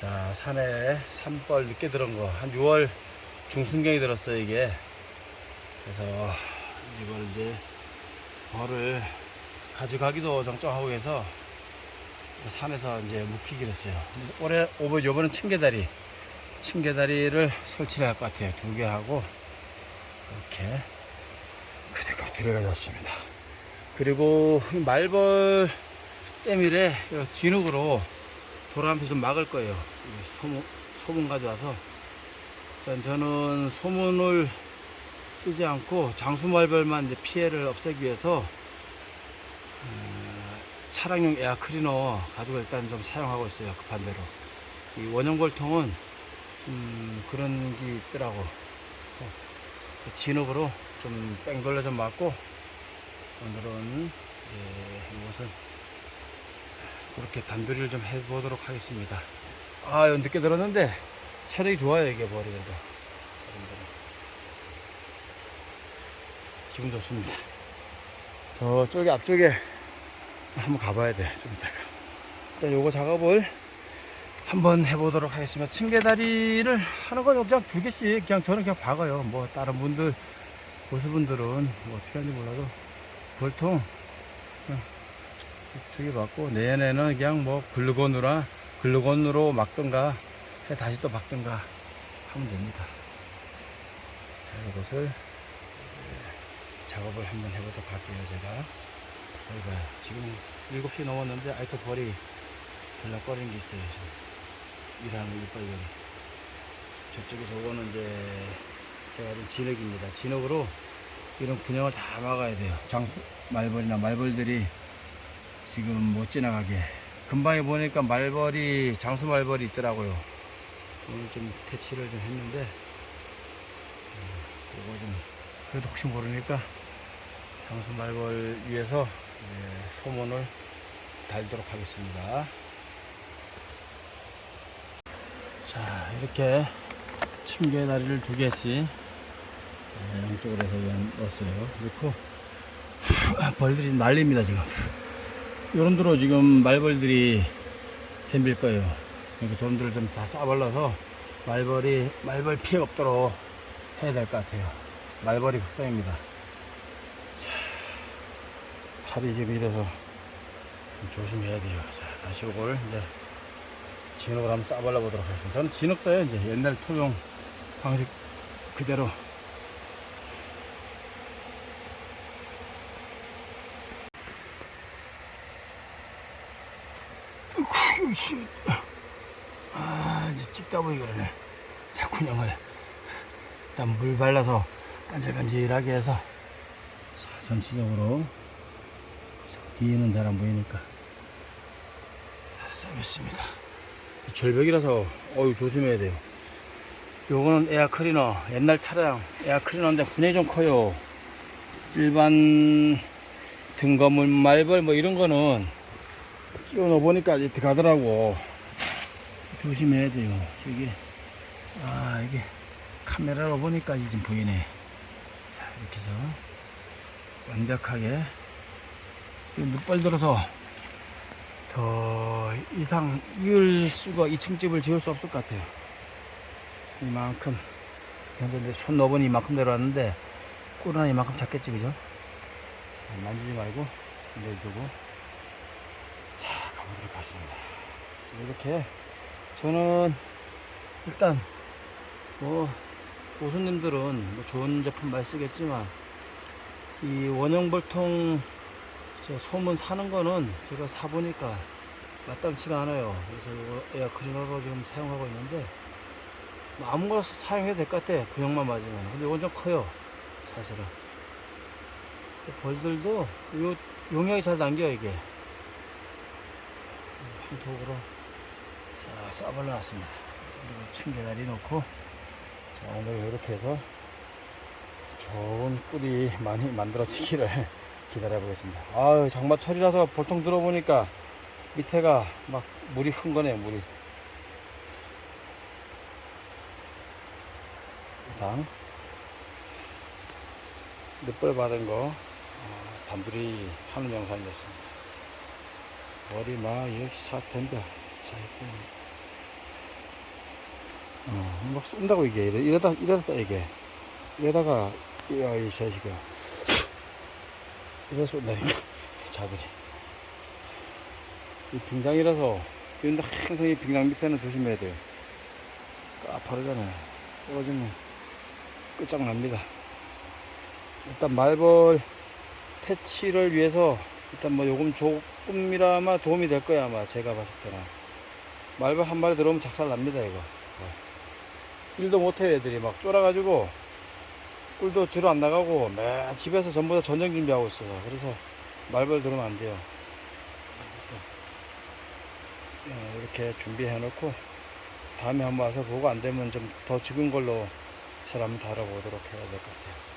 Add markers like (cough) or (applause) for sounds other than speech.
자, 산에 산벌 늦게 들은 거. 한 6월 중순경이 들었어요, 이게. 그래서 이걸 이제 벌을 가져가기도 정정하고 해서 산에서 이제 묵히기로 했어요. 올해, 오번, 요번은 층계다리. 층계다리를 설치를 할 것 같아요. 두 개 하고, 이렇게. 그대로 들어가졌습니다. 그리고 이 말벌 때밀에 진흙으로 도람피 좀 막을 거예요. 이 소문, 소문 가져와서. 일단 저는 소문을 쓰지 않고 장수말벌만 이제 피해를 없애기 위해서 어, 차량용 에어 클리너 가지고 일단 좀 사용하고 있어요. 급한 대로. 이 원형골통은 음, 그런 게 있더라고. 그래서 진흙으로 좀 뺑돌려 좀 맞고 오늘은 예, 이것은 그렇게 단도리를 좀 해보도록 하겠습니다. 아, 늦게 들었는데 체력이 좋아요 이게 머리가. 기분 좋습니다. 저쪽에 앞쪽에 한번 가봐야 돼. 좀 이따가. 일단 요거 작업을 한번 해보도록 하겠습니다. 층계다리를 하는 건 그냥 두 개씩 그냥 저는 그냥 박아요. 뭐 다른 분들 고수분들은 뭐 어떻게 하는지 몰라도 볼통 그냥 두개 박고 내년에는 그냥 뭐 글루건으로 글루건으로 막든가 해 다시 또 박든가 하면 됩니다. 자 이것을 예, 작업을 한번 해보도록 할게요 제가. 여기 봐요 지금 7시 넘었는데 아직도 벌이 들락거리는 게 있어요 지금. 일하는 일벌들이. 저쪽에 저거는 이제 제가 좀 진흙입니다. 진흙으로 이런 군형을 다 막아야 돼요. 장수 말벌이나 말벌들이 지금 못 지나가게 금방에 보니까 말벌이 장수 말벌이 있더라고요 오늘 좀 퇴치를 좀 했는데 음, 이거 좀 그래도 혹시 모르니까 장수 말벌 위해서 예, 소문을 달도록 하겠습니다. 자 이렇게 층계 다리를 두 개씩 예, 양쪽으로 해서 넣었어요. 넣고 벌들이 난립니다 지금. 요런대로 지금 말벌들이 덤빌 거예요. 그러니까 저놈들을 좀다 싸발라서 말벌이 말벌 피해 없도록 해야 될 것 같아요. 말벌이 극성입니다. 자, 팔이 지금 이래서 좀 조심해야 돼요. 자, 다시 이걸 이제 진흙을 한번 싸발라 보도록 하겠습니다. 저는 진흙 써요. 이제 옛날 토종 방식 그대로. 으이구, 씨. 아, 이제 찝다 보이 그러네. 자꾸 냥을 일단 물 발라서 간질간질하게 해서 자, 전체적으로 뒤에는 잘 안 보이니까 싸겠습니다. 절벽이라서 어유 조심해야 돼요. 요거는 에어 클리너 옛날 차량 에어 클리너인데 분량이 좀 커요. 일반 등거물 말벌 뭐 이런 거는 끼워 넣어 보니까 이제 들어가더라고. 조심해야 돼요. 저기 아 이게 카메라로 보니까 이제 좀 보이네. 자 이렇게 해서 완벽하게 이 눈발 들어서 더 이상 이을 수가 2층 집을 지을 수 없을 것 같아요. 이만큼 근데 손 넣어보니 이만큼 내려왔는데 꿀은 이만큼 작겠지 그죠? 만지지 말고 내두고 하겠습니다. 자, 이렇게 저는 일단 뭐 고수님들은 뭐 좋은 제품 많이 쓰겠지만 이 원형 볼통 저 소문 사는 거는 제가 사보니까 마땅치가 않아요. 그래서 이거 에어 클리너로 지금 사용하고 있는데 뭐 아무거나 사용해도 될 것 같아. 구형만 맞으면. 근데 이건 좀 커요. 사실은. 벌들도 요 용량이 잘 남겨요 이게. 한톡으로 자 쏴발라놨습니다. 그리고 층계다리 놓고 자 오늘 이렇게 해서 좋은 꿀이 많이 만들어지기를 (laughs) 기다려 보겠습니다. 아유 장마철이라서 보통 들어보니까 밑에가 막 물이 큰 거네요 물이. 이상 늦벌 받은 거 어, 단둘이 하는 영상이었습니다. 머리 막 역시 이렇게. 어, 막 쏜다고 이게. 이러다 이러다 쏴 이게. 이러다가 야이 자식아 이러다 쏜다니까 (laughs) 자들이 이 빙장이라서 근데 항상 이 빙장 밑에는 조심해야 돼요. 까파르잖아요 떨어지면 끝장납니다. 일단 말벌 퇴치를 위해서 일단 뭐 요금 조금이라마 도움이 될 거야 아마 제가 봤을 때는. 말벌 한 마리 들어오면 작살 납니다 이거. 어. 일도 못해 애들이. 막 쫄아가지고 꿀도 주로 안 나가고 매 집에서 전부 다 전쟁 준비하고 있어요. 그래서 말벌 들어오면 안 돼요. 예, 이렇게 준비해 놓고 다음에 한번 와서 보고 안 되면 좀더 적은 걸로 잘 한번 달아보도록 해야 될 것 같아요